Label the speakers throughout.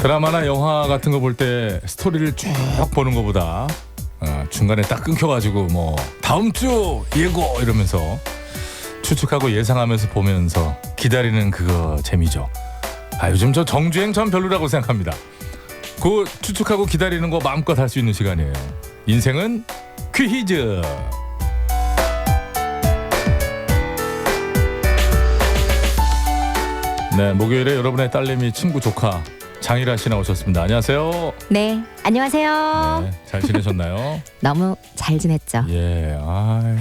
Speaker 1: 드라마나 영화 같은 거 볼 때 스토리를 쭉 보는 것보다 어, 중간에 딱 끊겨가지고 뭐 다음 주 예고 이러면서 추측하고 예상하면서 보면서 기다리는 그거 재미죠. 아 요즘 저 정주행 전 별로라고 생각합니다. 그 추측하고 기다리는 거 마음껏 할 수 있는 시간이에요. 인생은 퀴즈. 네 목요일에 여러분의 딸내미 친구 조카 장일아 씨 나오셨습니다. 안녕하세요.
Speaker 2: 네, 안녕하세요.
Speaker 1: 네, 잘 지내셨나요?
Speaker 2: 너무 잘 지냈죠?
Speaker 1: 예, 아,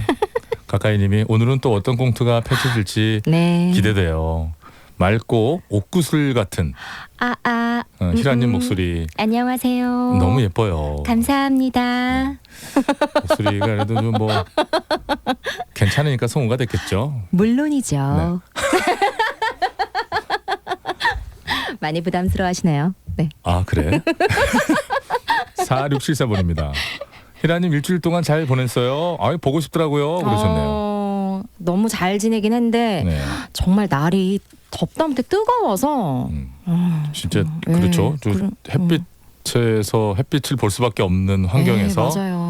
Speaker 1: 가까이님이 오늘은 또 어떤 꽁트가 펼쳐질지
Speaker 2: 네.
Speaker 1: 기대돼요. 맑고 옥구슬 같은
Speaker 2: 아, 아.
Speaker 1: 어, 희라님
Speaker 2: 음,
Speaker 1: 목소리
Speaker 2: 안녕하세요.
Speaker 1: 너무 예뻐요.
Speaker 2: 감사합니다.
Speaker 1: 목소리가 그래도 좀 뭐 괜찮으니까 성우가 됐겠죠.
Speaker 2: 물론이죠. 많이 부담스러워하시네요. 네.
Speaker 1: 아 그래? 4674번입니다. 희라님 일주일 동안 잘 보냈어요. 아 보고 싶더라고요. 그러셨네요.
Speaker 2: 어, 너무 잘 지내긴 했는데
Speaker 1: 네,
Speaker 2: 정말 날이 덥다 못해 뜨거워서
Speaker 1: 음,
Speaker 2: 음,
Speaker 1: 진짜
Speaker 2: 음,
Speaker 1: 그렇죠.
Speaker 2: 네,
Speaker 1: 저
Speaker 2: 그럼-
Speaker 1: 햇빛에서 햇빛을 볼 수밖에 없는 환경에서
Speaker 2: 네, 맞아요.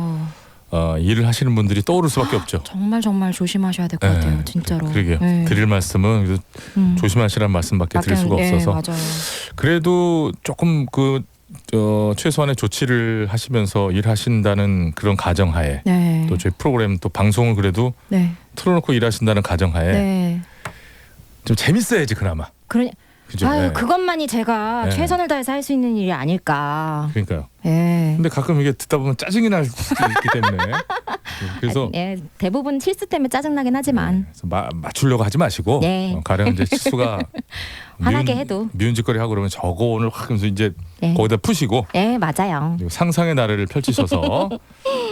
Speaker 1: 어, 일을 하시는 분들이 떠오를 수밖에 없죠.
Speaker 2: 정말 정말 조심하셔야 될것
Speaker 1: 네,
Speaker 2: 같아요. 진짜로.
Speaker 1: 그러게요.
Speaker 2: 네.
Speaker 1: 드릴 말씀은 그래도
Speaker 2: 음.
Speaker 1: 조심하시라는 말씀밖에 드릴 수가
Speaker 2: 예,
Speaker 1: 없어서
Speaker 2: 맞아요.
Speaker 1: 그래도 조금 그 어, 최소한의 조치를 하시면서 일하신다는 그런 가정하에
Speaker 2: 네.
Speaker 1: 또 저희 프로그램 또 방송을 그래도
Speaker 2: 네.
Speaker 1: 틀어놓고 일하신다는 가정하에
Speaker 2: 네.
Speaker 1: 좀 재밌어야지 그나마
Speaker 2: 그러니
Speaker 1: 그죠?
Speaker 2: 아유
Speaker 1: 네.
Speaker 2: 그것만이 제가
Speaker 1: 네.
Speaker 2: 최선을 다해서 할 수 있는 일이 아닐까.
Speaker 1: 그러니까요.
Speaker 2: 예.
Speaker 1: 근데 가끔 이게 듣다 보면 짜증이 날 수도 있기 때문에 그래서
Speaker 2: 예, 대부분 실수 때문에 짜증 나긴 하지만
Speaker 1: 그래서 마, 맞추려고 하지 마시고
Speaker 2: 네.
Speaker 1: 어, 가령 이제 실수가
Speaker 2: 화나게 해도.
Speaker 1: 미운 짓거리 하고 그러면 저거 오늘 확 하면서 이제
Speaker 2: 예.
Speaker 1: 거기다 푸시고
Speaker 2: 예 맞아요.
Speaker 1: 그리고 상상의 나래를 펼치셔서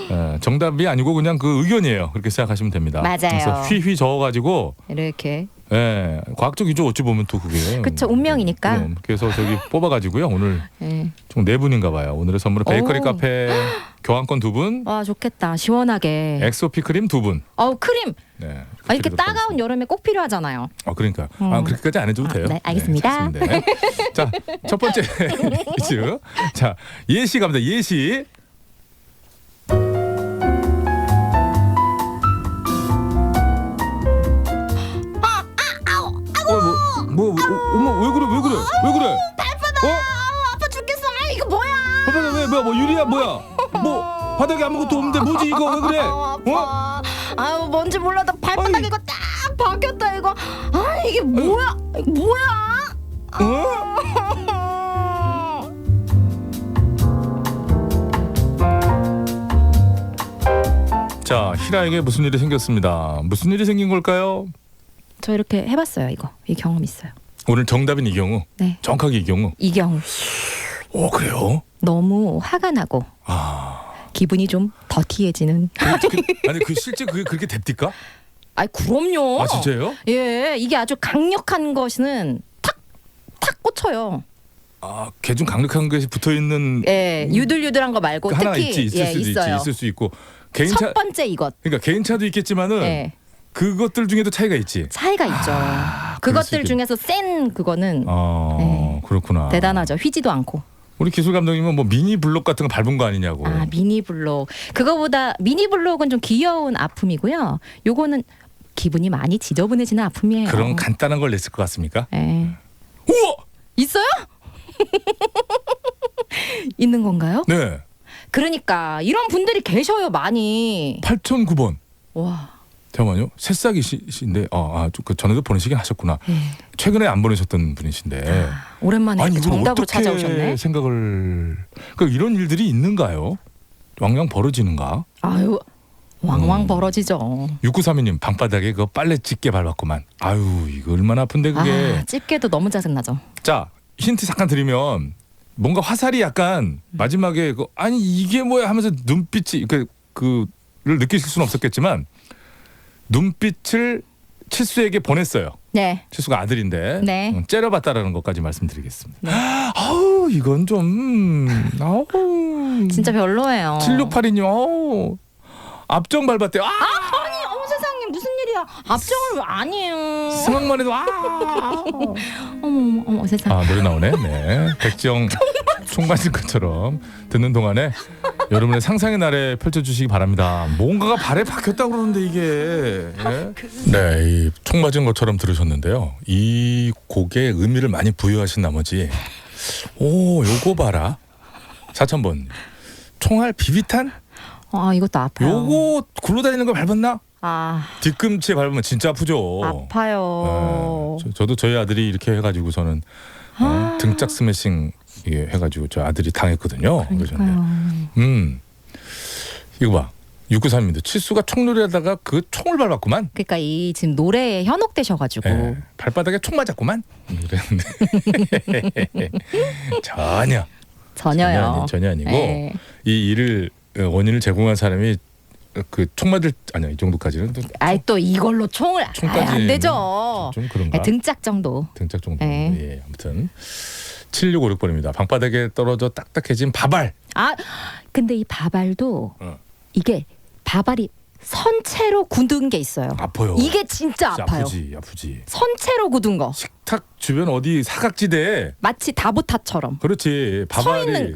Speaker 1: 어, 정답이 아니고 그냥 그 의견이에요. 그렇게 생각하시면 됩니다.
Speaker 2: 맞아요.
Speaker 1: 그래서 휘휘 저어가지고
Speaker 2: 이렇게
Speaker 1: 예, 과학적 이조 어찌 보면 또 그게
Speaker 2: 그쵸, 운명이니까.
Speaker 1: 그럼. 그래서 저기 뽑아가지고 오늘
Speaker 2: 예.
Speaker 1: 총 네 분인가 봐요. 오늘의 선물은 베이커리
Speaker 2: 오.
Speaker 1: 카페 교환권 두 분,
Speaker 2: 와 좋겠다 시원하게.
Speaker 1: 엑소피 크림 두 분.
Speaker 2: 어우 크림.
Speaker 1: 네,
Speaker 2: 아, 이렇게
Speaker 1: 드리도록
Speaker 2: 따가운
Speaker 1: 하겠습니다.
Speaker 2: 여름에 꼭 필요하잖아요.
Speaker 1: 아 그러니까
Speaker 2: 음.
Speaker 1: 아 그렇게까지 안 해줘도
Speaker 2: 아,
Speaker 1: 돼요.
Speaker 2: 네, 알겠습니다.
Speaker 1: 네, 좋습니다. 자, 첫 번째 퀴즈. 자, 예시 갑니다. 예시.
Speaker 2: 뭐야,
Speaker 1: 뭐 유리야, 뭐야? 뭐 바닥에 아무것도 없는데 뭐지 이거 왜 그래? 어?
Speaker 2: 아파. 아유 뭔지 몰라도 발바닥
Speaker 1: 아니.
Speaker 2: 이거 딱 박혔다 이거. 아 이게 뭐야? 뭐야?
Speaker 1: 어? 자, 히라에게 무슨 일이 생겼습니다. 무슨 일이 생긴 걸까요?
Speaker 2: 저 이렇게 해봤어요 이거 이 경험 있어요.
Speaker 1: 오늘 정답인 이 경우.
Speaker 2: 네
Speaker 1: 정확하게 이 경우.
Speaker 2: 이경우
Speaker 1: 오 그래요?
Speaker 2: 너무 화가 나고
Speaker 1: 아
Speaker 2: 기분이 좀 더티해지는.
Speaker 1: 그, 그, 아니 그 실제 그게 그렇게 됩니까?
Speaker 2: 아이 그럼요.
Speaker 1: 아 진짜요?
Speaker 2: 예 이게 아주 강력한 것은 탁탁 꽂혀요.
Speaker 1: 아 개중 강력한 것이 붙어 있는
Speaker 2: 예 유들유들한 거 말고
Speaker 1: 하나
Speaker 2: 특히
Speaker 1: 있지 있을
Speaker 2: 예
Speaker 1: 수도
Speaker 2: 있어요.
Speaker 1: 있지 있을 수 있고 개인차
Speaker 2: 첫 번째 이것.
Speaker 1: 그러니까 개인차도 있겠지만은
Speaker 2: 예
Speaker 1: 그것들 중에도 차이가 있지.
Speaker 2: 차이가 있죠.
Speaker 1: 아, 수
Speaker 2: 그것들 중에서 센 그거는
Speaker 1: 어
Speaker 2: 네.
Speaker 1: 그렇구나.
Speaker 2: 대단하죠. 휘지도 않고.
Speaker 1: 우리 기술 감독님은 뭐 미니 블록 같은 거 밟은 거 아니냐고.
Speaker 2: 아 미니 블록 그거보다 미니 블록은 좀 귀여운 아픔이고요. 요거는 기분이 많이 지저분해지는 아픔이에요.
Speaker 1: 그런 간단한 걸 냈을 것 같습니까?
Speaker 2: 예.
Speaker 1: 우와!
Speaker 2: 있어요? 있는 건가요?
Speaker 1: 네.
Speaker 2: 그러니까 이런 분들이 계셔요 많이.
Speaker 1: 8009번.
Speaker 2: 와.
Speaker 1: 잠깐만요. 새싹이신데 아, 아, 그 전에도 보내시긴 하셨구나.
Speaker 2: 예.
Speaker 1: 최근에 안 보내셨던 분이신데.
Speaker 2: 아, 오랜만에 이렇게
Speaker 1: 이걸
Speaker 2: 정답으로
Speaker 1: 어떻게
Speaker 2: 찾아오셨네.
Speaker 1: 생각을 그 이런 일들이 있는가요? 왕왕 벌어지는가?
Speaker 2: 아유 왕왕
Speaker 1: 음.
Speaker 2: 벌어지죠.
Speaker 1: 6932님 방바닥에 그 빨래 찢게 밟았구만. 아유 이거 얼마나 아픈데 그게.
Speaker 2: 아 집게도 너무 짜증 나죠.
Speaker 1: 자 힌트 잠깐 드리면 뭔가 화살이 약간 마지막에 그 아니 이게 뭐야 하면서 눈빛이 그 그를 느끼실 수는 없었겠지만 눈빛을 칠수에게 보냈어요.
Speaker 2: 네.
Speaker 1: 칠수가 아들인데
Speaker 2: 네.
Speaker 1: 음, 째려봤다라는 것까지 말씀드리겠습니다. 아우 이건 좀 음, 아우
Speaker 2: 진짜 별로예요.
Speaker 1: 7682님 아우 앞정 밟았대요. 아
Speaker 2: 아니 어머 세상에 무슨 일이야? 아니야. 앞정은 아니에요.
Speaker 1: 생각만 해도 아.
Speaker 2: 어머 어머 어머 세상.
Speaker 1: 아 노래 나오네. 네. 백지영 총 맞은 것처럼 듣는 동안에 여러분의 상상의 나래 펼쳐주시기 바랍니다. 뭔가가 발에 박혔다 그러는데 이게. 예? 네, 이 총 맞은 것처럼 들으셨는데요. 이 곡에 의미를 많이 부여하신 나머지, 오, 요거 봐라. 4천번 총알 비비탄?
Speaker 2: 아 이것도 아파요.
Speaker 1: 요거 굴러다니는 거 밟았나?
Speaker 2: 아
Speaker 1: 뒤꿈치 에 밟으면 진짜 아프죠.
Speaker 2: 아파요.
Speaker 1: 네, 저, 도 저희 아들이 이렇게 해가지고 저는 어,
Speaker 2: 아.
Speaker 1: 등짝 스매싱 이게 해가지고 저 아들이 당했거든요.
Speaker 2: 그러니까요.
Speaker 1: 음 이거 봐 693인데 칠수가 총놀이하다가 그 총을 밟았구만.
Speaker 2: 그러니까 이 지금 노래에 현혹되셔가지고
Speaker 1: 예, 발바닥에 총 맞았구만. 이랬는데 전혀
Speaker 2: 전혀요.
Speaker 1: 전혀 아니고
Speaker 2: 예.
Speaker 1: 이 일을 어, 원인을 제공한 사람이 그총 맞을 아니야 이 정도까지는 또
Speaker 2: 아이 또 이걸로 총을
Speaker 1: 총까지
Speaker 2: 아이, 안 되죠.
Speaker 1: 좀 그런가.
Speaker 2: 아, 등짝 정도.
Speaker 1: 등짝 정도.
Speaker 2: 네.
Speaker 1: 예, 아무튼 7656번입니다. 방바닥에 떨어져 딱딱해진 바발.
Speaker 2: 아 근데 이 바발도
Speaker 1: 어.
Speaker 2: 이게 바발이 선체로 굳은 게 있어요.
Speaker 1: 아파요.
Speaker 2: 이게 진짜
Speaker 1: 진짜
Speaker 2: 아파요.
Speaker 1: 아프지, 아프지.
Speaker 2: 선체로 굳은 거
Speaker 1: 식탁 주변 어디 사각지대에
Speaker 2: 마치 다보타처럼
Speaker 1: 그렇지 바발이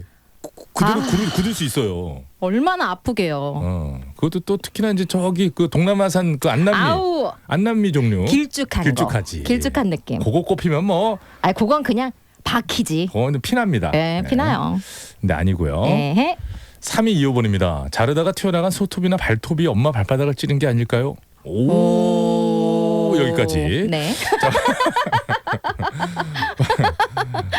Speaker 1: 그대로
Speaker 2: 아.
Speaker 1: 굳을, 굳을 수 있어요.
Speaker 2: 얼마나 아프게요.
Speaker 1: 어, 그것도 또 특히나 이제 저기 그 동남아산 그 안남미
Speaker 2: 아우
Speaker 1: 안남미 종류
Speaker 2: 길쭉한
Speaker 1: 길쭉하지.
Speaker 2: 거. 길쭉한 느낌.
Speaker 1: 그거 꼽히면 뭐
Speaker 2: 아 그건 그냥 박히지.
Speaker 1: 그거는 피납니다.
Speaker 2: 예,
Speaker 1: 네.
Speaker 2: 피나요.
Speaker 1: 근데 아니고요.
Speaker 2: 예.
Speaker 1: 3225번입니다. 자르다가 튀어나간 손톱이나 발톱이 엄마 발바닥을 찌른 게 아닐까요? 오,
Speaker 2: 오
Speaker 1: 여기까지.
Speaker 2: 네.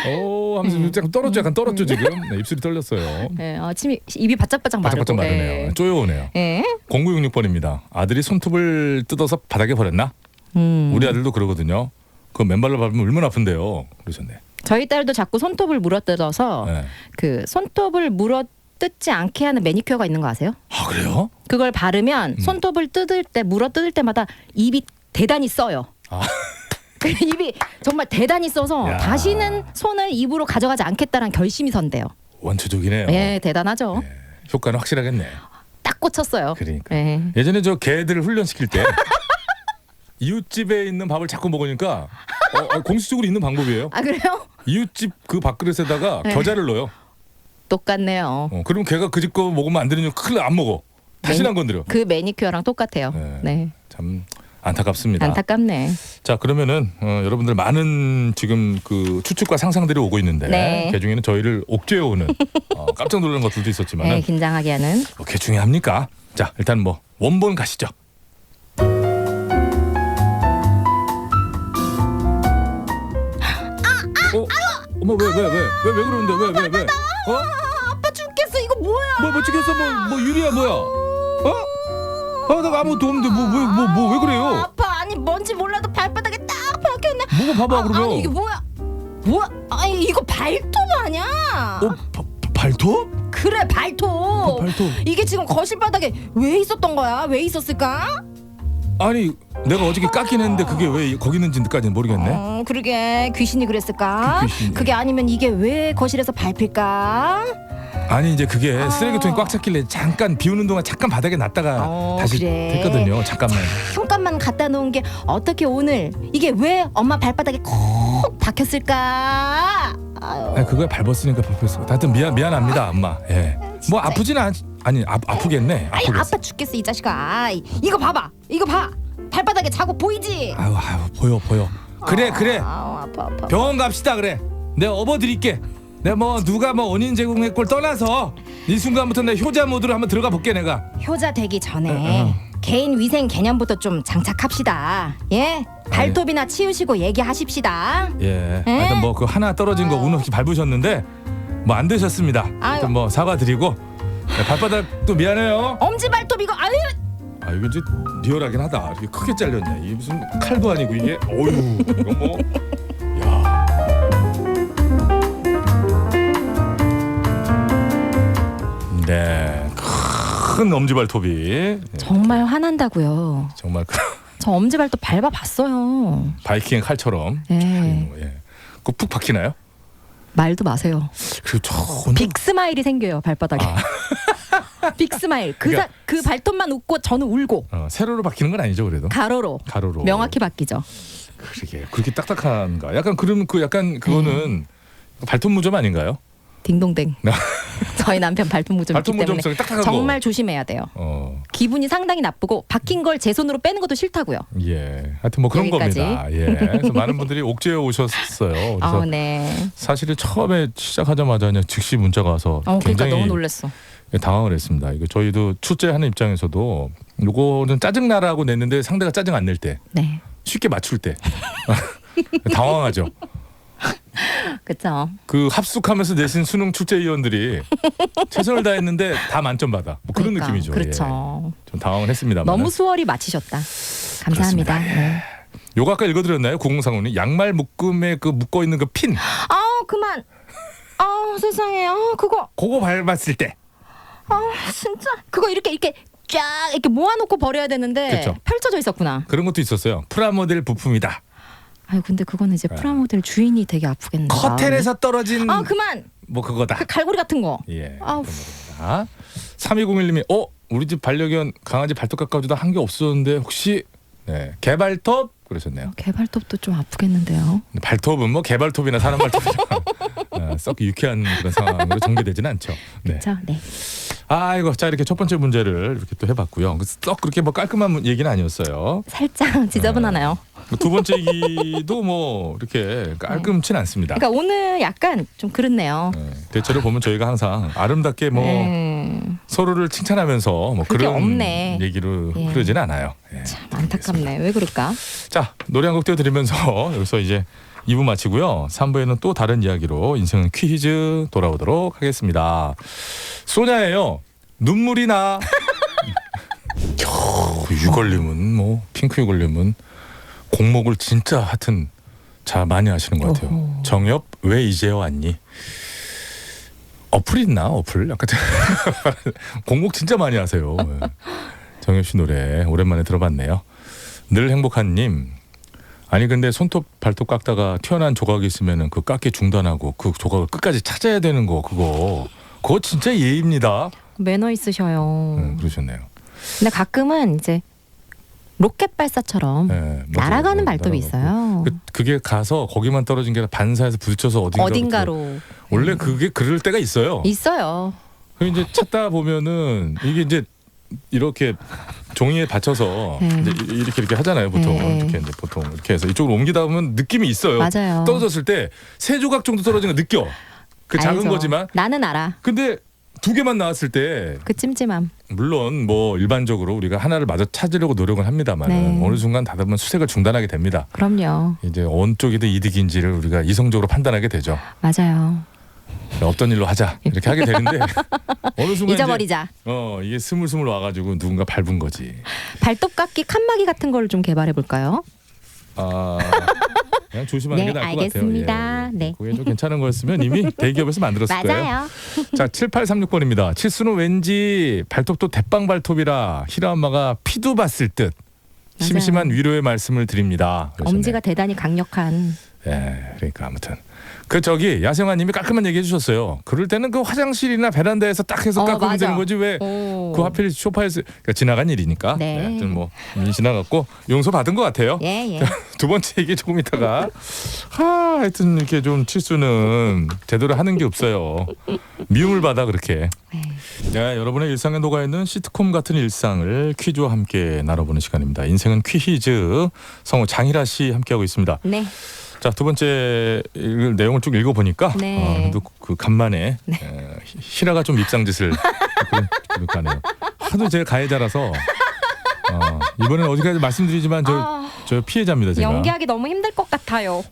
Speaker 1: 오 하면서 약간 떨어져 약간 떨었죠 지금 네, 입술이 떨렸어요.
Speaker 2: 예, 어, 침이 입이 바짝바짝 마르고.
Speaker 1: 바짝바짝 마르네요. 쪼여오네요.
Speaker 2: 예.
Speaker 1: 0966번입니다. 아들이 손톱을 뜯어서 바닥에 버렸나?
Speaker 2: 음.
Speaker 1: 우리 아들도 그러거든요. 그 맨발로 밟으면 얼마나 아픈데요. 그러셨네.
Speaker 2: 저희 딸도 자꾸 손톱을 물어뜯어서
Speaker 1: 네.
Speaker 2: 그 손톱을 물어 뜯지 않게 하는 매니큐어가 있는 거 아세요?
Speaker 1: 아 그래요?
Speaker 2: 그걸 바르면
Speaker 1: 음.
Speaker 2: 손톱을 뜯을 때 물어 뜯을 때마다 입이 대단히 써요.
Speaker 1: 아.
Speaker 2: 그 입이 정말 대단히 써서
Speaker 1: 야.
Speaker 2: 다시는 손을 입으로 가져가지 않겠다는 결심이 선대요.
Speaker 1: 원초적이네요.
Speaker 2: 예, 대단하죠.
Speaker 1: 네. 효과는 확실하겠네.
Speaker 2: 딱 꽂혔어요.
Speaker 1: 그러니까.
Speaker 2: 예.
Speaker 1: 예전에 저 개들을 훈련시킬 때 이웃집에 있는 밥을 자꾸 먹으니까 어, 어, 공식적으로 있는 방법이에요.
Speaker 2: 아 그래요?
Speaker 1: 이웃집 그 밥그릇에다가
Speaker 2: 네.
Speaker 1: 겨자를 넣어요.
Speaker 2: 똑같네요.
Speaker 1: 어, 그럼 걔가 그 집 거 먹으면 안 되는 큰일 안 먹어. 다시는 안 건드려.
Speaker 2: 그 매니큐어랑 똑같아요.
Speaker 1: 네.
Speaker 2: 네.
Speaker 1: 참 안타깝습니다.
Speaker 2: 안타깝네.
Speaker 1: 자 그러면은 어, 여러분들 많은 지금 그 추측과 상상들이 오고 있는데
Speaker 2: 네.
Speaker 1: 그 중에는 저희를 옥죄어오는 어, 깜짝 놀라는 것들도 있었지만
Speaker 2: 네,
Speaker 1: 은
Speaker 2: 긴장하게 하는.
Speaker 1: 그게 중요합니까? 자 일단 뭐 원본 가시죠. 어? 어머 왜 왜 왜 왜 왜 그러는데 왜 왜 왜? 어?
Speaker 2: 아빠 죽겠어. 이거 뭐야?
Speaker 1: 뭐뭐 찍혔어 뭐뭐 유리야 뭐야? 어? 아 내가 아무것도 없는데 뭐 왜 뭐 뭐 왜 그래요?
Speaker 2: 아빠 아니 뭔지 몰라도 발바닥에 딱 박혀있네.
Speaker 1: 뭐가 봐봐 그러면?
Speaker 2: 아니 이게 뭐야? 뭐야? 아니 이거 발톱 아니야?
Speaker 1: 어 바, 발톱?
Speaker 2: 그래 발톱.
Speaker 1: 발톱.
Speaker 2: 이게 지금 거실 바닥에 왜 있었던 거야? 왜 있었을까?
Speaker 1: 아니 내가 어저께 깎긴 했는데 그게 왜 거기 있는지까지는 모르겠네.
Speaker 2: 어, 그러게 귀신이 그랬을까?
Speaker 1: 그 귀신이.
Speaker 2: 그게 아니면 이게 왜 거실에서 밟힐까?
Speaker 1: 아니 이제 그게
Speaker 2: 아.
Speaker 1: 쓰레기통이 꽉 찼길래 잠깐 비우는 동안 잠깐 바닥에 놨다가
Speaker 2: 어,
Speaker 1: 다시
Speaker 2: 그래.
Speaker 1: 했거든요. 잠깐만.
Speaker 2: 손값만 갖다 놓은 게 어떻게 오늘 이게 왜 엄마 발바닥에 콕 박혔을까? 아유.
Speaker 1: 아니 그거야 밟았으니까 밟혔어. 하여튼 미안 미안합니다 엄마. 예. 뭐 아프진 않 아니 아, 아프겠네.
Speaker 2: 아이
Speaker 1: 아프겠어.
Speaker 2: 아빠 죽겠어 이 자식아. 아이, 이거 봐봐. 이거 봐. 발바닥에 자국 보이지?
Speaker 1: 아유 아유 보여 보여. 그래 그래
Speaker 2: 아우, 아파 아파.
Speaker 1: 병원 갑시다 그래. 내가 업어드릴게. 내가 뭐 누가 뭐 원인 제공했걸 떠나서 이 순간부터 내 효자 모드로 한번 들어가 볼게 내가.
Speaker 2: 효자 되기 전에. 개인 위생 개념부터 좀 장착합시다. 예? 발톱이나 치우시고 얘기하십시다.
Speaker 1: 예.
Speaker 2: 에?
Speaker 1: 하여튼 뭐 그 하나 떨어진 거 운 없이 밟으셨는데 뭐 안 되셨습니다.
Speaker 2: 아유.
Speaker 1: 뭐 사과드리고 네, 발바닥도 미안해요.
Speaker 2: 엄지 발톱 이거 아유
Speaker 1: 아 이거 이제 리얼하긴 하다. 이렇게 크게 잘렸냐? 이게 무슨 칼도 아니고 이게 어유 이거 뭐. 야. 네. 큰 엄지발톱이 네,
Speaker 2: 정말 화난다고요.
Speaker 1: 정말
Speaker 2: 그저 엄지 발톱 밟아봤어요.
Speaker 1: 바이킹 칼처럼
Speaker 2: 예.
Speaker 1: 예. 그푹 박히나요?
Speaker 2: 말도 마세요.
Speaker 1: 그리고 저 오늘
Speaker 2: 빅 스마일이 생겨요 발바닥에.
Speaker 1: 아.
Speaker 2: 빅스마일. 그,
Speaker 1: 그러니까-
Speaker 2: 사, 그 발톱만 웃고 저는 울고
Speaker 1: 어, 세로로 바뀌는 건 아니죠 그래도.
Speaker 2: 가로로
Speaker 1: 가로로.
Speaker 2: 명확히 바뀌죠.
Speaker 1: 그러게 그렇게 딱딱한가? 약간 그러면 그 약간 그거는
Speaker 2: 네.
Speaker 1: 발톱 무좀 아닌가요?
Speaker 2: 딩동댕. 저희 남편 발톱 무좀 있기
Speaker 1: 발톱
Speaker 2: 때문에 정말
Speaker 1: 거.
Speaker 2: 조심해야 돼요.
Speaker 1: 어,
Speaker 2: 기분이 상당히 나쁘고 바뀐 걸제 손으로 빼는 것도 싫다고요.
Speaker 1: 예. 하여튼 뭐 그런
Speaker 2: 여기까지.
Speaker 1: 겁니다. 예. 그래서 많은 분들이 옥죄어 오셨어요. 그래서
Speaker 2: 아, 네.
Speaker 1: 사실은 처음에 시작하자마자 그냥 즉시 문자가 와서
Speaker 2: 어, 그러니까
Speaker 1: 굉장히
Speaker 2: 너무 놀랐어.
Speaker 1: 당황을 했습니다. 이거 저희도 출제하는 입장에서도 요거는 짜증 나라고 냈는데 상대가 짜증 안 낼 때
Speaker 2: 네.
Speaker 1: 쉽게 맞출 때 당황하죠.
Speaker 2: 그렇죠.
Speaker 1: 그 합숙하면서 내신 수능 출제위원들이 최선을 다했는데 다 만점 받아. 뭐 그런
Speaker 2: 그러니까,
Speaker 1: 느낌이죠.
Speaker 2: 그렇죠.
Speaker 1: 예. 좀 당황을 했습니다만.
Speaker 2: 너무 수월히 마치셨다. 감사합니다. 네.
Speaker 1: 요거 아까 읽어드렸나요? 구공상훈이 양말 묶음에 그 묶어 있는 그 핀.
Speaker 2: 아 그만. 아 세상에. 아 그거.
Speaker 1: 그거 밟았을 때.
Speaker 2: 아 진짜. 그거 이렇게 이렇게 쫙 이렇게 모아놓고 버려야 되는데
Speaker 1: 그쵸.
Speaker 2: 펼쳐져 있었구나.
Speaker 1: 그런 것도 있었어요. 프라모델 부품이다.
Speaker 2: 아유 근데 그거는 이제 프라모델 주인이 되게 아프겠네.
Speaker 1: 커튼에서 떨어진
Speaker 2: 아 그만.
Speaker 1: 뭐 그거다.
Speaker 2: 그 갈고리 같은 거.
Speaker 1: 예.
Speaker 2: 아우.
Speaker 1: 3201님이 어 우리 집 반려견 강아지 발톱 깎아주다 한 게 없었는데 혹시 네, 개발톱 그러셨네요.
Speaker 2: 개발톱도 좀 아프겠는데요.
Speaker 1: 근데 발톱은 뭐 개발톱이나 사람 발톱이나 어, 썩 유쾌한 그런 상황으로 전개되지는 않죠. 네.
Speaker 2: 자, 네.
Speaker 1: 아이고 자 이렇게 첫 번째 문제를 이렇게 또 해봤고요. 썩 그렇게 뭐 깔끔한 문- 얘기는 아니었어요.
Speaker 2: 살짝 지저분하나요?
Speaker 1: 두 번째 얘기도 뭐 이렇게 깔끔치는 않습니다.
Speaker 2: 그러니까 오늘 약간 좀 그렇네요.
Speaker 1: 네, 대체로 보면 저희가 항상 아름답게 뭐
Speaker 2: 음,
Speaker 1: 서로를 칭찬하면서 뭐
Speaker 2: 그게
Speaker 1: 그런
Speaker 2: 없네.
Speaker 1: 얘기로
Speaker 2: 예.
Speaker 1: 흐르지는 않아요. 예.
Speaker 2: 참 안타깝네. 왜 그럴까?
Speaker 1: 자 노래 한 곡 띄워드리면서 여기서 이제 2부 마치고요. 3부에는 또 다른 이야기로 인생 퀴즈 돌아오도록 하겠습니다. 소냐예요. 눈물이 나. 겨, 유걸님은 뭐 핑크 유걸님은 공목을 진짜 하여튼 자 많이 하시는 것 같아요.
Speaker 2: 어허.
Speaker 1: 정엽 왜 이제 왔니? 어플 있나 어플? 약간 공목 진짜 많이 하세요. 예. 정엽 씨 노래 오랜만에 들어봤네요. 늘 행복한님. 아니 근데 손톱 발톱 깎다가 튀어나온 조각이 있으면은 그 깎기 중단하고 그 조각을 끝까지 찾아야 되는 거 그거 그거 진짜 예입니다.
Speaker 2: 매너 있으셔요.
Speaker 1: 음, 그러셨네요.
Speaker 2: 근데 가끔은 이제 로켓 발사처럼
Speaker 1: 네.
Speaker 2: 날아가는 발톱이
Speaker 1: 날아가고.
Speaker 2: 있어요.
Speaker 1: 그, 그게 가서 거기만 떨어진 게 아니라 반사해서 부딪혀서 어딘가로
Speaker 2: 어딘가로
Speaker 1: 원래 그게 그럴 때가 있어요.
Speaker 2: 있어요.
Speaker 1: 그 이제 찾다 보면은 이게 이제 이렇게 종이에 받쳐서
Speaker 2: 네.
Speaker 1: 이제 이- 이렇게 이렇게 하잖아요. 보통
Speaker 2: 네.
Speaker 1: 이렇게 이제 보통 이렇게 해서 이쪽으로 옮기다 보면 느낌이 있어요.
Speaker 2: 맞아요.
Speaker 1: 떨어졌을 때 세 조각 정도 떨어진 거 느껴. 그 작은
Speaker 2: 알죠.
Speaker 1: 거지만
Speaker 2: 나는 알아.
Speaker 1: 근데 두 개만 나왔을 때
Speaker 2: 그 찜찜함.
Speaker 1: 물론 뭐 일반적으로 우리가 하나를 마저 찾으려고 노력을 합니다만
Speaker 2: 네.
Speaker 1: 어느 순간 보면 수색을 중단하게 됩니다.
Speaker 2: 그럼요.
Speaker 1: 이제 어느 쪽이든 이득인지를 우리가 이성적으로 판단하게 되죠.
Speaker 2: 맞아요.
Speaker 1: 없던 일로 하자 이렇게 하게 되는데 어느 순간 이제
Speaker 2: 잊어버리자.
Speaker 1: 어 이게 스물스물 와가지고 누군가 밟은 거지.
Speaker 2: 발톱 깎기 칸막이 같은 걸 좀 개발해 볼까요?
Speaker 1: 아 그냥 조심하는
Speaker 2: 네,
Speaker 1: 게 나을
Speaker 2: 알겠습니다.
Speaker 1: 것 같아요. 예, 예.
Speaker 2: 네.
Speaker 1: 그게 좀 괜찮은 거였으면 이미 대기업에서 만들었을 거예요.
Speaker 2: 맞아요.
Speaker 1: 자 7836번입니다. 칠수는 왠지 발톱도 대빵 발톱이라 희라 엄마가 피도 봤을 듯. 심심한 위로의 말씀을 드립니다. 그러셨네요.
Speaker 2: 엄지가 대단히 강력한.
Speaker 1: 예, 그러니까 아무튼 그 저기 야생화님이 깔끔한 얘기 해주셨어요. 그럴 때는 그 화장실이나 베란다에서 딱 해서
Speaker 2: 어,
Speaker 1: 깎으면
Speaker 2: 맞아.
Speaker 1: 되는 거지 왜
Speaker 2: 오.
Speaker 1: 그 하필 소파에서 그러니까 지나간 일이니까
Speaker 2: 네.
Speaker 1: 하여튼 뭐 이미 지나갔고 용서 받은 것 같아요.
Speaker 2: 예, 예.
Speaker 1: 두 번째 얘기 조금 있다가 하 하여튼 이렇게 좀 칠수는 제대로 하는 게 없어요. 미움을 받아 그렇게.
Speaker 2: 네.
Speaker 1: 네, 여러분의 일상에 녹아 있는 시트콤 같은 일상을 퀴즈와 함께 나눠보는 시간입니다. 인생은 퀴즈 성우 장희라 씨 함께하고 있습니다.
Speaker 2: 네.
Speaker 1: 자 두 번째 내용을 쭉 읽어 보니까
Speaker 2: 네.
Speaker 1: 어, 또그 간만에
Speaker 2: 네.
Speaker 1: 에, 히- 희라가 좀 입상짓을 그렇게 하네요. 하도 제가 가해자라서 어, 이번에는 어디까지 말씀드리지만 저,
Speaker 2: 아,
Speaker 1: 저 피해자입니다 제가.
Speaker 2: 연기하기 너무 힘들 것 같아요.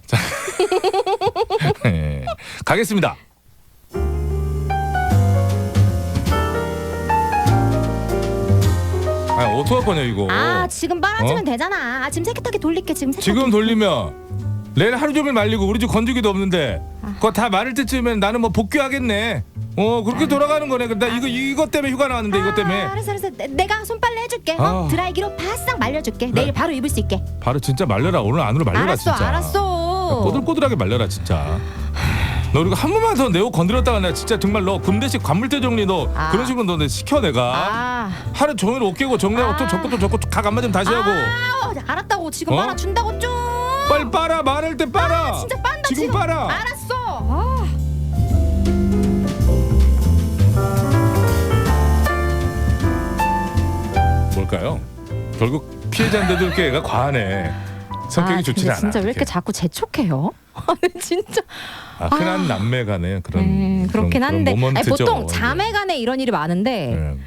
Speaker 1: 네. 가겠습니다. 아 어떡할 거냐 이거.
Speaker 2: 아 지금 빨아주면
Speaker 1: 어?
Speaker 2: 되잖아. 아, 지금 세탁기 돌릴게 지금 세탁기.
Speaker 1: 지금 돌리면 내일 하루 종일 말리고 우리 집 건조기도 없는데 그거 다 마를 때쯤엔 나는 뭐 복귀하겠네. 어 그렇게 돌아가는 거네. 나 이거 이것 때문에 휴가 나왔는데 이것 때문에
Speaker 2: 아, 알았어 알았어. 내, 내가 손빨래 해줄게.
Speaker 1: 아.
Speaker 2: 어? 드라이기로 바싹 말려줄게. 내일 바로 입을 수 있게.
Speaker 1: 바로 진짜 말려라 오늘 안으로 말려라
Speaker 2: 알았어
Speaker 1: 진짜.
Speaker 2: 알았어.
Speaker 1: 꼬들꼬들하게 말려라 진짜. 너 이거 한 번만 더 내 옷 건드렸다가 내가 진짜 정말 너 군대식 관물대 정리 너
Speaker 2: 아.
Speaker 1: 그런 식으로 너내 시켜 내가
Speaker 2: 아,
Speaker 1: 하루 종일 옷 깨고 정리하고
Speaker 2: 아.
Speaker 1: 또 접고 또 접고 각 안 맞으면 다시 하고
Speaker 2: 아, 알았다고 지금
Speaker 1: 어?
Speaker 2: 빨아 준다고 좀.
Speaker 1: 빨리 빨아 말할 때 빨아
Speaker 2: 아, 진짜 빤다 지금.
Speaker 1: 빨아
Speaker 2: 알았어. 아.
Speaker 1: 뭘까요? 결국 피해자인데도 꽤 애가 과하네 성격이
Speaker 2: 아,
Speaker 1: 좋지
Speaker 2: 근데
Speaker 1: 않아
Speaker 2: 진짜 왜 이렇게
Speaker 1: 이렇게.
Speaker 2: 자꾸 재촉해요? 진짜.
Speaker 1: 아, 흔한
Speaker 2: 아.
Speaker 1: 남매 간의 그런
Speaker 2: 음, 그렇긴
Speaker 1: 그런,
Speaker 2: 한데
Speaker 1: 그런
Speaker 2: 아니,
Speaker 1: 모먼트죠.
Speaker 2: 보통 자매 간에 이런 일이 많은데
Speaker 1: 네.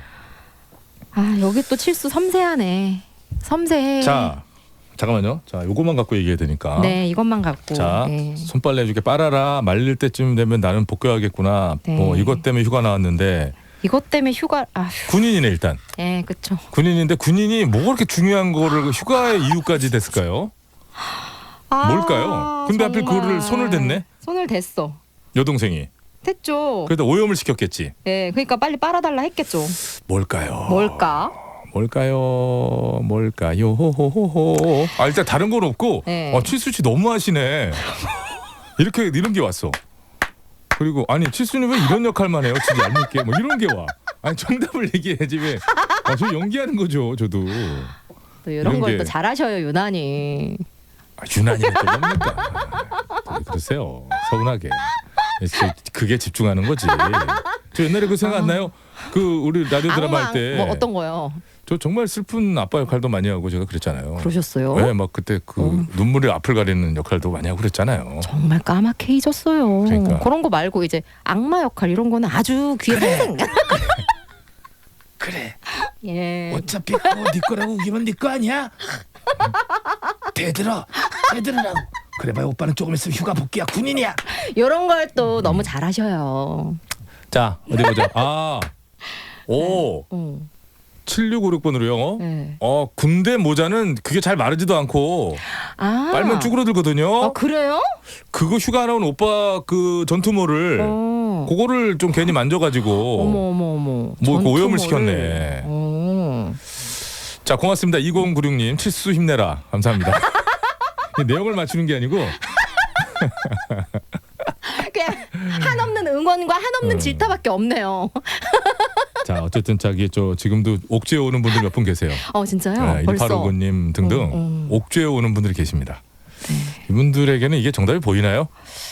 Speaker 2: 아 여기 또 칠수 섬세하네. 섬세해.
Speaker 1: 자 잠깐만요. 자 요거만 갖고 얘기해야 되니까.
Speaker 2: 네 이것만 갖고.
Speaker 1: 자
Speaker 2: 네.
Speaker 1: 손빨래 해주게 빨아라 말릴 때쯤 되면 나는 복귀하겠구나.
Speaker 2: 네.
Speaker 1: 뭐 이것 때문에 휴가 나왔는데
Speaker 2: 이것 때문에 휴가 아,
Speaker 1: 군인이네 일단.
Speaker 2: 예, 그쵸.
Speaker 1: 군인인데 군인이 뭐가 그렇게 중요한 거를 휴가의 이유까지 됐을까요?
Speaker 2: 아,
Speaker 1: 뭘까요? 근데 하필
Speaker 2: 정말.
Speaker 1: 그거를 손을 댔네?
Speaker 2: 손을 댔어.
Speaker 1: 여동생이.
Speaker 2: 됐죠.
Speaker 1: 그래도 오염을 시켰겠지.
Speaker 2: 예, 그러니까 빨리 빨아달라 했겠죠.
Speaker 1: 뭘까요?
Speaker 2: 뭘까?
Speaker 1: 뭘까요? 뭘까요? 호호호호. 아 일단 다른 건 없고.
Speaker 2: 네.
Speaker 1: 아 칠수 씨 너무 하시네. 이렇게 이런 게 왔어. 그리고 아니 칠수는 왜 이런 역할만 해요? 진짜 얄밉게 뭐 이런 게 와. 아니 정답을 얘기해야지 왜? 아, 저 연기하는 거죠, 저도.
Speaker 2: 또 이런
Speaker 1: 이런
Speaker 2: 걸
Speaker 1: 게-
Speaker 2: 또 잘하셔요 유난히.
Speaker 1: 아, 유난히는 또 뭡니까? 아, 그러세요. 서운하게. 저, 그게 집중하는 거지. 저 옛날에 그 생각 안 나요? 그 우리 라디오 드라마 할 때
Speaker 2: 뭐 어떤 거요?
Speaker 1: 저 정말 슬픈 아빠 역할도 많이 하고 제가 그랬잖아요.
Speaker 2: 그러셨어요?
Speaker 1: 네, 막 그때 그
Speaker 2: 어.
Speaker 1: 눈물이 앞을 가리는 역할도 많이 하고 그랬잖아요.
Speaker 2: 정말 까맣게 잊었어요.
Speaker 1: 그러니까.
Speaker 2: 그런 거 말고 이제 악마 역할 이런 거는 아주 귀에 생생.
Speaker 3: 그래
Speaker 2: 예.
Speaker 3: 어차피 그거 네 거라고 우기면 네 거 아니야? 대들어 대들으라고 그래봐야 오빠는 조금 있으면 휴가 복귀야 군인이야
Speaker 2: 이런 걸 또 너무 잘하셔요.
Speaker 1: 자 어디 보자. 아, 오,
Speaker 2: 어.
Speaker 1: 7656번으로요.
Speaker 2: 네.
Speaker 1: 어 군대 모자는 그게 잘 마르지도 않고
Speaker 2: 아.
Speaker 1: 빨면 쭈그러들거든요.
Speaker 2: 아 그래요?
Speaker 1: 그거 휴가 나온 오빠 그 전투모를
Speaker 2: 어.
Speaker 1: 그거를 좀 괜히 만져가지고
Speaker 2: 어머 어머 어머.
Speaker 1: 뭐 이렇게 오염을
Speaker 2: 전투모를.
Speaker 1: 시켰네.
Speaker 2: 어.
Speaker 1: 자 고맙습니다 2096님 칠수 힘내라 감사합니다. 이 내용을 맞추는 게 아니고
Speaker 2: 그냥 한없는 응원과 한없는
Speaker 1: 음.
Speaker 2: 질타밖에 없네요.
Speaker 1: 자 어쨌든 자기 저 지금도 옥죄어 오는 분들 몇 분 계세요.
Speaker 2: 어 진짜요?
Speaker 1: 네,
Speaker 2: 벌써.
Speaker 1: 1859님 등등
Speaker 2: 음, 음.
Speaker 1: 옥죄어 오는 분들이 계십니다.
Speaker 2: 네.
Speaker 1: 이분들에게는 이게 정답이 보이나요?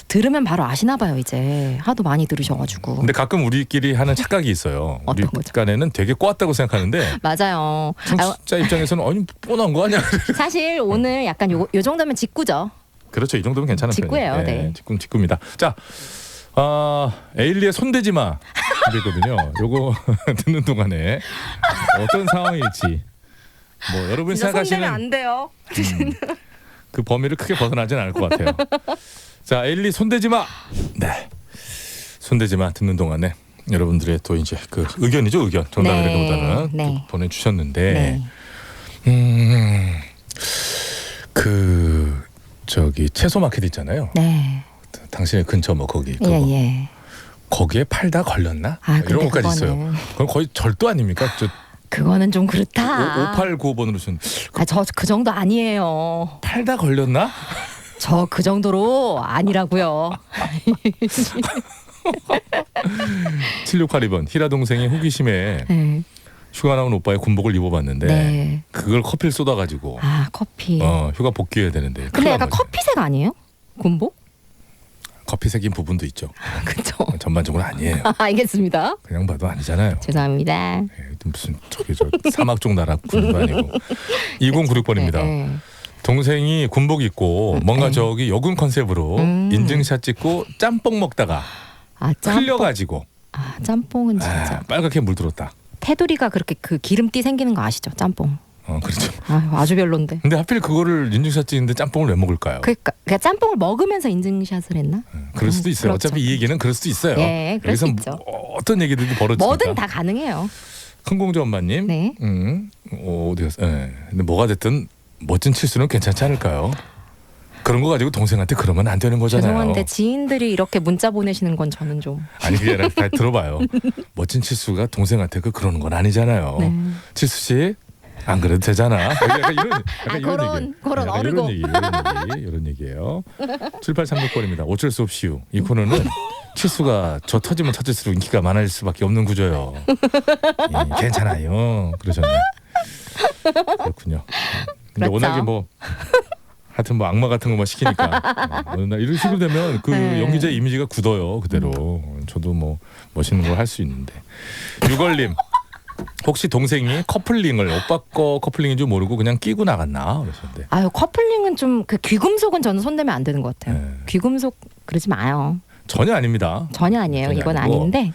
Speaker 2: 들으면 바로 아시나 봐요 이제 하도 많이 들으셔가지고.
Speaker 1: 근데 가끔 우리끼리 하는 착각이 있어요. 우리
Speaker 2: 어떤 거죠?
Speaker 1: 간에는 되게 꼬았다고 생각하는데
Speaker 2: 맞아요. 아,
Speaker 1: 청취자 입장에서는 아니 뻔한 거 아니야?
Speaker 2: 사실 오늘 약간 요, 요 정도면 직구죠.
Speaker 1: 그렇죠. 이 정도면 괜찮은
Speaker 2: 직구예요. 네.
Speaker 1: 직구 직구입니다. 자, 아 에일리의 손대지 마 이거든요. 요거 듣는 동안에 어떤 상황일지 뭐
Speaker 2: 손대면
Speaker 1: 생각하시는
Speaker 2: 안 돼요.
Speaker 1: 음, 그 범위를 크게 벗어나진 않을 것 같아요. 자, 에일리 손대지 마. 네, 손대지 마 듣는 동안에 여러분들의 또 이제 그 의견이죠 의견 정답이라기보다는
Speaker 2: 네, 네.
Speaker 1: 보내주셨는데
Speaker 2: 네.
Speaker 1: 음, 그 저기 채소 마켓 있잖아요.
Speaker 2: 네.
Speaker 1: 당신의 근처 뭐 거기 그거
Speaker 2: 예 예.
Speaker 1: 거기에 팔다 걸렸나
Speaker 2: 아
Speaker 1: 이런 것까지 있어요. 그건 거의 절도 아닙니까? 저
Speaker 2: 그거는 좀 그렇다.
Speaker 1: 5895번으로 준
Speaker 2: 아 저 그 정도 아니에요.
Speaker 1: 팔다 걸렸나?
Speaker 2: 저 그 정도로 아니라고요.
Speaker 1: 7682번 희라 동생이 호기심에
Speaker 2: 네.
Speaker 1: 휴가 나온 오빠의 군복을 입어봤는데
Speaker 2: 네.
Speaker 1: 그걸 커피를 쏟아가지고
Speaker 2: 아 커피.
Speaker 1: 어, 휴가 복귀해야 되는데
Speaker 2: 근데
Speaker 1: 난
Speaker 2: 약간. 커피색 아니에요? 군복?
Speaker 1: 커피색인 부분도 있죠.
Speaker 2: 그죠.
Speaker 1: 전반적으로 아니에요.
Speaker 2: 알겠습니다.
Speaker 1: 그냥 봐도 아니잖아요.
Speaker 2: 죄송합니다.
Speaker 1: 예, 무슨 저기 저 사막 쪽 나라 군도 아니고 2096번입니다.
Speaker 2: 네, 네.
Speaker 1: 동생이 군복 입고 뭔가
Speaker 2: 네.
Speaker 1: 저기 여군 컨셉으로
Speaker 2: 음.
Speaker 1: 인증샷 찍고 짬뽕 먹다가
Speaker 2: 아 짬뽕.
Speaker 1: 흘려가지고
Speaker 2: 아 짬뽕은 진짜.
Speaker 1: 아, 빨갛게 물들었다.
Speaker 2: 테두리가 그렇게 그 기름띠 생기는 거 아시죠? 짬뽕.
Speaker 1: 어 그렇죠.
Speaker 2: 아 아주 별론데.
Speaker 1: 근데 하필 그거를 인증샷 찍는데 짬뽕을 왜 먹을까요?
Speaker 2: 그러니까 그냥 짬뽕을 먹으면서 인증샷을 했나?
Speaker 1: 그럴 수도 있어요.
Speaker 2: 그렇죠.
Speaker 1: 어차피 이 얘기는 그럴 수도 있어요.
Speaker 2: 예, 그럴 수
Speaker 1: 여기서
Speaker 2: 있죠.
Speaker 1: 뭐 어떤 얘기들도 벌어지니까.
Speaker 2: 뭐든 다 가능해요.
Speaker 1: 큰공주 엄마님.
Speaker 2: 네.
Speaker 1: 음, 어, 어디 갔어? 예. 근데 뭐가 됐든 멋진 칠수는 괜찮지 않을까요? 그런 거 가지고 동생한테 그러면 안 되는 거잖아요.
Speaker 2: 죄송한데 지인들이 이렇게 문자 보내시는 건 저는 좀.
Speaker 1: 아니 그게 아니라 들어봐요. 멋진 칠수가 동생한테 그 그러는 건 아니잖아요.
Speaker 2: 네.
Speaker 1: 칠수 씨 안 그래도 되잖아. 약간 이런 약간
Speaker 2: 아,
Speaker 1: 이런
Speaker 2: 그런-
Speaker 1: 얘기.
Speaker 2: 그런
Speaker 1: 약간
Speaker 2: 어르고.
Speaker 1: 이런 얘기, 이런 얘기, 이런 얘기예요. 7836번입니다. 어쩔 수 없이요. 이 코너는 치수가 저 터지면 터질수록 인기가 많아질 수밖에 없는 구조요. 예, 괜찮아요. 그러셨네. 그렇군요. 근데
Speaker 2: 그렇죠.
Speaker 1: 워낙에 뭐 하여튼 뭐 악마 같은 거만 시키니까 어, 어느 날 이런 식으로 되면 그
Speaker 2: 네.
Speaker 1: 연기자의 이미지가 굳어요 그대로. 저도 뭐 멋있는 걸 할 수 있는데. 유걸님 혹시 동생이 커플링을 오빠 거 커플링인 줄 모르고 그냥 끼고 나갔나 그러셨는데.
Speaker 2: 아유 커플링은 좀 그 귀금속은 저는 손대면 안 되는 것 같아요.
Speaker 1: 네.
Speaker 2: 귀금속 그러지 마요.
Speaker 1: 전혀 아닙니다.
Speaker 2: 전혀 아니에요.
Speaker 1: 전혀
Speaker 2: 이건
Speaker 1: 아니고.
Speaker 2: 아닌데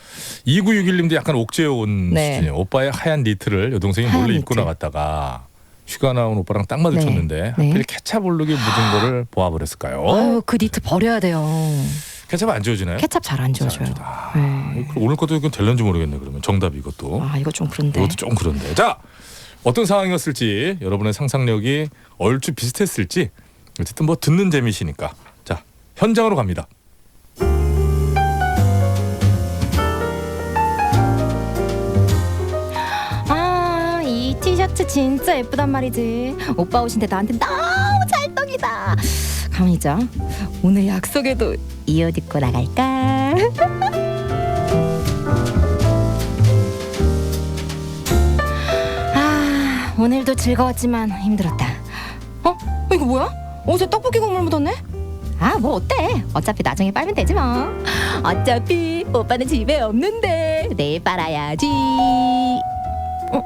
Speaker 1: 2961님도 약간 옥죄어 온
Speaker 2: 네.
Speaker 1: 수준이에요. 오빠의 하얀 니트를 여동생이
Speaker 2: 하얀
Speaker 1: 몰래 입고
Speaker 2: 니트.
Speaker 1: 나갔다가 휴가 나온 오빠랑 딱 마주쳤는데
Speaker 2: 네.
Speaker 1: 하필 케찹 올르기 묻은 거를 보아버렸을까요?
Speaker 2: 아유 그 니트 버려야 돼요.
Speaker 1: 케찹 안 지워지나요?
Speaker 2: 케찹 잘 안 지워져요.
Speaker 1: 아,
Speaker 2: 네.
Speaker 1: 그럼 오늘 것도 이건 될런지 모르겠네 그러면 정답이 이것도.
Speaker 2: 아 이거 좀 그런데.
Speaker 1: 이것도 좀 그런데. 자 어떤 상황이었을지 여러분의 상상력이 얼추 비슷했을지 어쨌든 뭐 듣는 재미시니까 자 현장으로 갑니다.
Speaker 2: 아, 이 티셔츠 진짜 예쁘단 말이지. 오빠 옷인데 나한테 너무 찰떡이다. 있자. 오늘 약속에도 이 옷 입고 나갈까? 아, 오늘도 즐거웠지만 힘들었다. 어? 이거 뭐야? 옷에 떡볶이 국물 묻었네? 아, 뭐 어때? 어차피 나중에 빨면 되지 뭐. 어차피 오빠는 집에 없는데 내일 빨아야지. 어?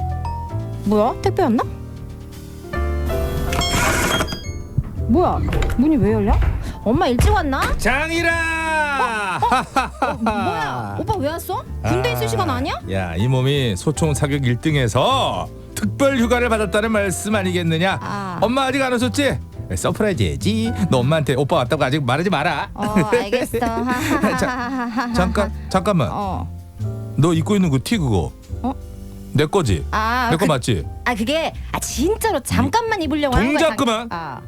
Speaker 2: 뭐야? 택배 왔나? 뭐야? 문이 왜 열려? 엄마 일찍 왔나?
Speaker 1: 장이라.
Speaker 2: 어, 뭐야? 오빠 왜 왔어? 군대 있을 시간 아니야?
Speaker 1: 야, 이 몸이 소총 사격 1등에서 특별 휴가를 받았다는 말씀 아니겠느냐?
Speaker 2: 아.
Speaker 1: 엄마 아직 안 오셨지? 서프라이즈 해야지. 너 엄마한테 오빠 왔다고 아직 말하지 마라.
Speaker 2: 어, 알겠어.
Speaker 1: 자, 잠깐, 잠깐만.
Speaker 2: 어.
Speaker 1: 너 입고 있는 그 티 그거.
Speaker 2: 어?
Speaker 1: 내 거지?
Speaker 2: 아,
Speaker 1: 내 거
Speaker 2: 그,
Speaker 1: 맞지?
Speaker 2: 아 그게 아 진짜로 잠깐만 입으려고 하는 거야.
Speaker 1: 동작
Speaker 2: 잠-
Speaker 1: 그만.
Speaker 2: 아,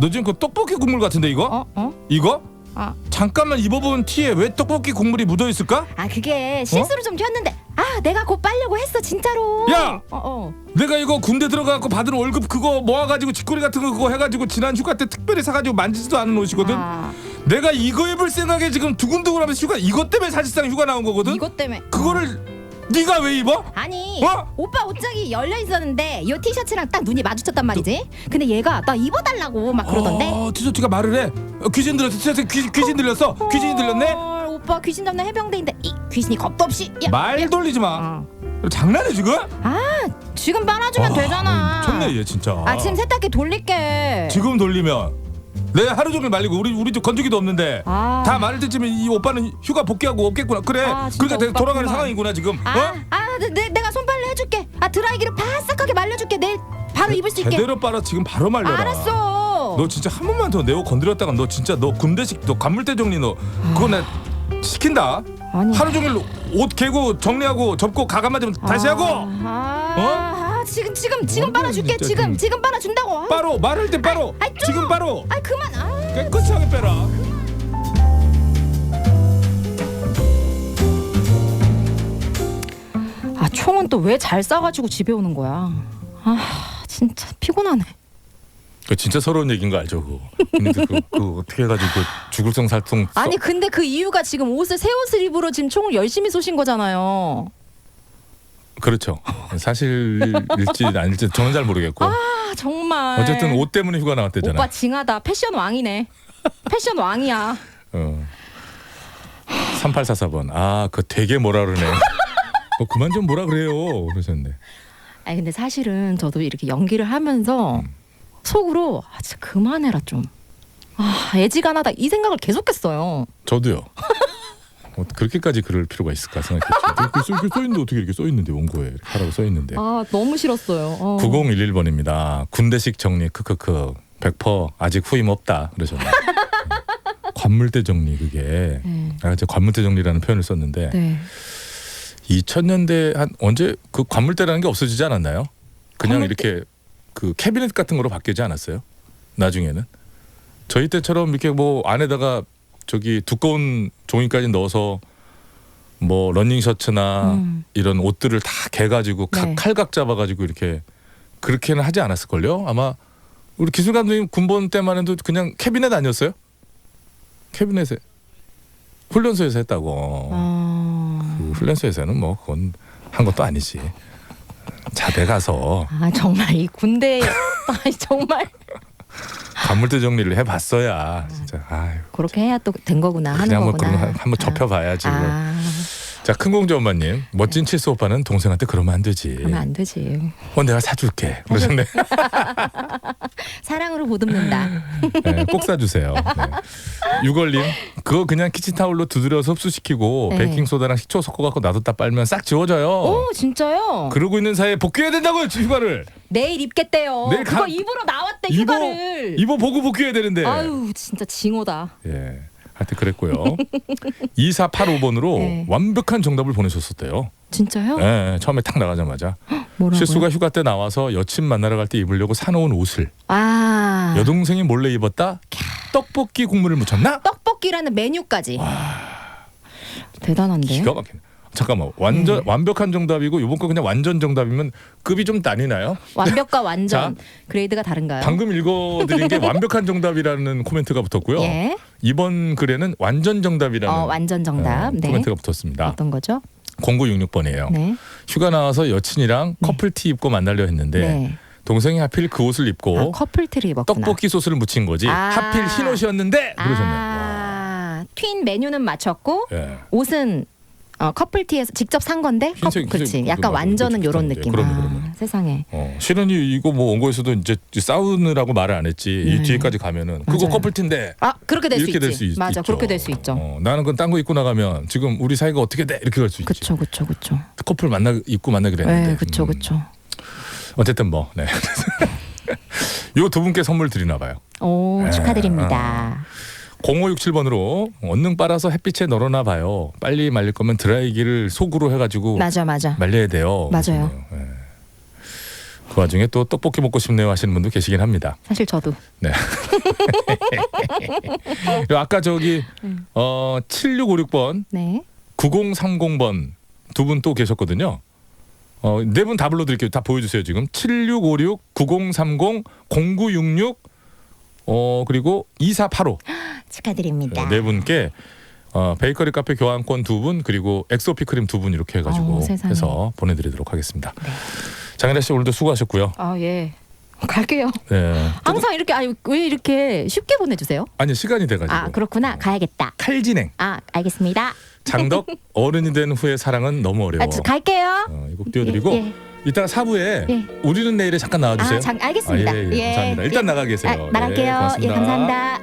Speaker 1: 너 지금 그 떡볶이 국물 같은데 이거?
Speaker 2: 어, 어,
Speaker 1: 이거?
Speaker 2: 아,
Speaker 1: 잠깐만 입어본 티에 왜 떡볶이 국물이 묻어 있을까?
Speaker 2: 아 그게 실수로 좀 튀었는데, 아 내가 곧 빨려고 했어 진짜로.
Speaker 1: 야!
Speaker 2: 어, 어.
Speaker 1: 내가 이거 군대 들어가고 받은 월급 그거 모아가지고 쥐꼬리 같은 거 그거 해가지고 지난 휴가 때 특별히 사가지고 만지지도 않은 옷이거든.
Speaker 2: 아,
Speaker 1: 내가 이거 입을 생각에 지금 두근두근하면서 휴가 이것 때문에 사실상 휴가 나온 거거든.
Speaker 2: 이것 때문에.
Speaker 1: 그거를 네가 왜 입어?
Speaker 2: 아니
Speaker 1: 어?
Speaker 2: 오빠 옷장이 열려 있었는데 이 티셔츠랑 딱 눈이 마주쳤단 말이지. 근데 얘가 나 입어달라고 막 그러던데.
Speaker 1: 어, 티셔츠가 말을 해. 어, 귀신 들렸어. 티셔츠 귀, 귀신 들렸어. 귀신이 들렸네.
Speaker 2: 헐, 오빠 귀신 잡는 해병대인데 이 귀신이 겁도 없이. 야,
Speaker 1: 말
Speaker 2: 야.
Speaker 1: 돌리지 마.
Speaker 2: 어.
Speaker 1: 장난해 지금?
Speaker 2: 아 지금 빨아주면
Speaker 1: 아,
Speaker 2: 되잖아.
Speaker 1: 미쳤네 얘 진짜.
Speaker 2: 아 지금 세탁기 돌릴게.
Speaker 1: 지금 돌리면 내 하루 종일 말리고 우리 우리 집 건조기도 없는데
Speaker 2: 아.
Speaker 1: 다 말릴 때쯤에 이 오빠는 휴가 복귀하고 없겠구나. 그래.
Speaker 2: 아, 진짜
Speaker 1: 그러니까
Speaker 2: 오빠
Speaker 1: 돌아가는
Speaker 2: 그만.
Speaker 1: 상황이구나 지금.
Speaker 2: 아,
Speaker 1: 어?
Speaker 2: 아, 내, 내, 내가 손빨래 해줄게. 아 드라이기를 바싹하게 말려줄게. 내일 바로 입을 수 있게.
Speaker 1: 제대로 빨아 지금 바로 말려라.
Speaker 2: 알았어.
Speaker 1: 너 진짜 한 번만 더 내 옷 건드렸다가 너 진짜 너 군대식 너 관물대 정리 너 그거 내 시킨다.
Speaker 2: 아니.
Speaker 1: 하루 종일 옷 개고 정리하고 접고 가감 맞으면 다시 하고
Speaker 2: 아,
Speaker 1: 어?
Speaker 2: 아, 지금 지금 지금 빨아줄게. 지금
Speaker 1: 지금.
Speaker 2: 지금 빨아준다고.
Speaker 1: 빠로 말할 때
Speaker 2: 아이, 좀.
Speaker 1: 지금 빠로
Speaker 2: 아 그만. 아.
Speaker 1: 깨끗이 하게 빼라.
Speaker 2: 아 총은 또 왜잘 쏴가지고 집에 오는 거야. 아 진짜 피곤하네.
Speaker 1: 그 진짜 서러운 얘기인 거 알죠 그거. 근데 그, 그 어떻게 해가지고 그 죽을성 살성 써-
Speaker 2: 아니 근데 그 이유가 지금 옷을 새 옷을 입으러 지금 총을 열심히 쏘신 거잖아요.
Speaker 1: 그렇죠. 사실일지 아닐지 저는 잘 모르겠고
Speaker 2: 아 정말.
Speaker 1: 어쨌든 옷 때문에 휴가 나왔대잖아.
Speaker 2: 오빠 징하다. 패션 왕이네. 패션 왕이야.
Speaker 1: 어. 3844번. 아, 그 되게 뭐라 그러네. 뭐 그만 좀 뭐라 그래요. 그러셨네.
Speaker 2: 아니 근데 사실은 저도 이렇게 연기를 하면서
Speaker 1: 음.
Speaker 2: 속으로 아 진짜 그만해라 좀. 아 애지간하다 이 생각을 계속했어요.
Speaker 1: 저도요. 어, 그렇게까지 그럴 필요가 있을까 생각했죠. 이렇게 써, 이렇게 써 있는데 어떻게 이렇게 써 있는데 원고에 이렇게 하라고 써 있는데.
Speaker 2: 아 너무 싫었어요. 어.
Speaker 1: 9011번입니다. 군대식 정리 크크크 100% 아직 후임 없다 그러셨네. 관물대 정리 그게
Speaker 2: 네.
Speaker 1: 아, 제가 관물대 정리라는 표현을 썼는데
Speaker 2: 네.
Speaker 1: 2000년대 한 언제 그 관물대라는 게 없어지지 않았나요? 그냥
Speaker 2: 관물대-
Speaker 1: 이렇게 그 캐비넷 같은 거로 바뀌지 않았어요? 나중에는 저희 때처럼 이렇게 뭐 안에다가 저기 두꺼운 종이까지 넣어서 뭐 러닝 셔츠나
Speaker 2: 음.
Speaker 1: 이런 옷들을 다 개가지고 각
Speaker 2: 네.
Speaker 1: 칼각 잡아가지고 이렇게 그렇게는 하지 않았을 걸요. 아마 우리 기술 감독님 군번 때만 해도 그냥 캐비넷 아니었어요? 캐비넷에 훈련소에서 했다고.
Speaker 2: 어...
Speaker 1: 그 훈련소에서는 뭐 그건 한 것도 아니지. 자대 가서
Speaker 2: 아 정말 이 군대 아 정말
Speaker 1: 간물대 정리를 해봤어야 진짜 아유
Speaker 2: 그렇게 해야 또 된 거구나 하는
Speaker 1: 그냥 뭐
Speaker 2: 거구나.
Speaker 1: 그런 거 한- 한번 접혀봐야지. 그걸.
Speaker 2: 아,
Speaker 1: 자 큰 공주 엄마님 멋진 칠수 오빠는 동생한테 그러면 안 되지.
Speaker 2: 그러면 안 되지.
Speaker 1: 어 내가 사줄게. 그러셨네.
Speaker 2: 사랑으로 보듬는다.
Speaker 1: 네, 꼭 사주세요. 네. 유걸님 그거 그냥 키친타올로 두드려서 흡수시키고
Speaker 2: 네.
Speaker 1: 베이킹 소다랑 식초 섞어갖고 놔뒀다 빨면 싹 지워져요.
Speaker 2: 오 진짜요?
Speaker 1: 그러고 있는 사이에 복귀해야 된다고요 휴가를.
Speaker 2: 내일 입겠대요.
Speaker 1: 내일
Speaker 2: 그거
Speaker 1: 가-
Speaker 2: 입으로 나왔대
Speaker 1: 입어
Speaker 2: 휴가를.
Speaker 1: 입어 보고 복귀해야 되는데.
Speaker 2: 아유 진짜 징호다.
Speaker 1: 예. 하여튼 그랬고요. 2485번으로
Speaker 2: 네.
Speaker 1: 완벽한 정답을 보내셨었대요.
Speaker 2: 진짜요?
Speaker 1: 예, 처음에 딱 나가자마자
Speaker 2: 뭐라고요?
Speaker 1: 실수가 휴가 때 나와서 여친 만나러 갈 때 입으려고 사놓은 옷을
Speaker 2: 아
Speaker 1: 여동생이 몰래 입었다 떡볶이 국물을 묻혔나?
Speaker 2: 떡볶이라는 메뉴까지. 대단한데.
Speaker 1: 기가 막히네. 잠깐만 완전
Speaker 2: 네.
Speaker 1: 완벽한 정답이고 이번 거 그냥 완전 정답이면 급이 좀 나뉘나요?
Speaker 2: 완벽과 완전
Speaker 1: 자,
Speaker 2: 그레이드가 다른가요?
Speaker 1: 방금 읽어드린 게 완벽한 정답이라는 코멘트가 붙었고요.
Speaker 2: 예.
Speaker 1: 이번 글에는 완전 정답이라는
Speaker 2: 어 완전 정답.
Speaker 1: 어,
Speaker 2: 네.
Speaker 1: 코멘트가 붙었습니다.
Speaker 2: 어떤 거죠?
Speaker 1: 0966번이에요.
Speaker 2: 네.
Speaker 1: 휴가 나와서 여친이랑 커플티 입고 만나려 했는데
Speaker 2: 네.
Speaker 1: 동생이 하필 그 옷을 입고
Speaker 2: 아, 커플티를 입었구나.
Speaker 1: 떡볶이 소스를 묻힌 거지.
Speaker 2: 아.
Speaker 1: 하필 흰 옷이었는데 그러셨네요.
Speaker 2: 아, 튠 메뉴는 맞췄고
Speaker 1: 예.
Speaker 2: 옷은 어, 커플티에서 직접 산 건데 커,
Speaker 1: 흰색, 흰색
Speaker 2: 약간
Speaker 1: 맞아.
Speaker 2: 완전은
Speaker 1: 그렇죠.
Speaker 2: 요런
Speaker 1: 네,
Speaker 2: 느낌
Speaker 1: 그럼요,
Speaker 2: 아,
Speaker 1: 그럼요.
Speaker 2: 세상에
Speaker 1: 어, 실은 이- 이거 뭐 원고에서도 이제 싸우느라고 말을 안 했지 이
Speaker 2: 네.
Speaker 1: 뒤에까지 가면은 그거
Speaker 2: 맞아요.
Speaker 1: 커플티인데
Speaker 2: 아 그렇게 될 수
Speaker 1: 이렇게
Speaker 2: 있지
Speaker 1: 될 수 있
Speaker 2: 맞아
Speaker 1: 있죠.
Speaker 2: 그렇게 될 수 있죠
Speaker 1: 어, 나는 그건 딴 거 입고 나가면 지금 우리 사이가 어떻게 돼 이렇게 갈 수 있지.
Speaker 2: 그쵸 그쵸 그쵸
Speaker 1: 커플 만나 입고 만나기로 했는데.
Speaker 2: 네 그쵸
Speaker 1: 음,
Speaker 2: 그쵸
Speaker 1: 어쨌든 뭐 네. 요 두 분께 선물 드리나 봐요.
Speaker 2: 오
Speaker 1: 네.
Speaker 2: 축하드립니다
Speaker 1: 0567번으로 언능 빨아서 햇빛에 널어놔 봐요. 빨리 말릴 거면 드라이기를 속으로 해가지고
Speaker 2: 맞아 맞아
Speaker 1: 말려야 돼요.
Speaker 2: 맞아요.
Speaker 1: 예. 그 와중에 또 떡볶이 먹고 싶네요 하시는 분도 계시긴 합니다.
Speaker 2: 사실 저도
Speaker 1: 네. 그리고 아까 저기
Speaker 2: 음.
Speaker 1: 어 7656번,
Speaker 2: 네
Speaker 1: 9030번 두 분 또 계셨거든요. 어, 네 분 다 불러드릴게요. 다 보여주세요 지금 7656, 9030, 0966, 어 그리고 2485
Speaker 2: 축하드립니다
Speaker 1: 네 분께 어, 베이커리 카페 교환권 두 분 그리고 엑소피 크림 두 분 이렇게 해가지고
Speaker 2: 어우, 세상에.
Speaker 1: 해서 보내드리도록 하겠습니다.
Speaker 2: 네.
Speaker 1: 장현아 씨 오늘도 수고하셨고요.
Speaker 2: 아 예 갈게요
Speaker 1: 네.
Speaker 2: 항상 이렇게 아니 왜 이렇게 쉽게 보내주세요
Speaker 1: 아니 시간이 돼가지고
Speaker 2: 아 그렇구나 가야겠다
Speaker 1: 칼진행
Speaker 2: 아 알겠습니다
Speaker 1: 장덕 어른이 된 후의 사랑은 너무 어려워.
Speaker 2: 아, 저 갈게요
Speaker 1: 어, 이곡 띄워드리고
Speaker 2: 예, 예.
Speaker 1: 이따가 사부에
Speaker 2: 예.
Speaker 1: 우리는 내일에 잠깐 나와주세요.
Speaker 2: 아, 장, 알겠습니다.
Speaker 1: 아, 예, 예, 감사합니다. 일단 나가 계세요.
Speaker 2: 아, 나갈게요.
Speaker 1: 예,
Speaker 2: 예. 감사합니다.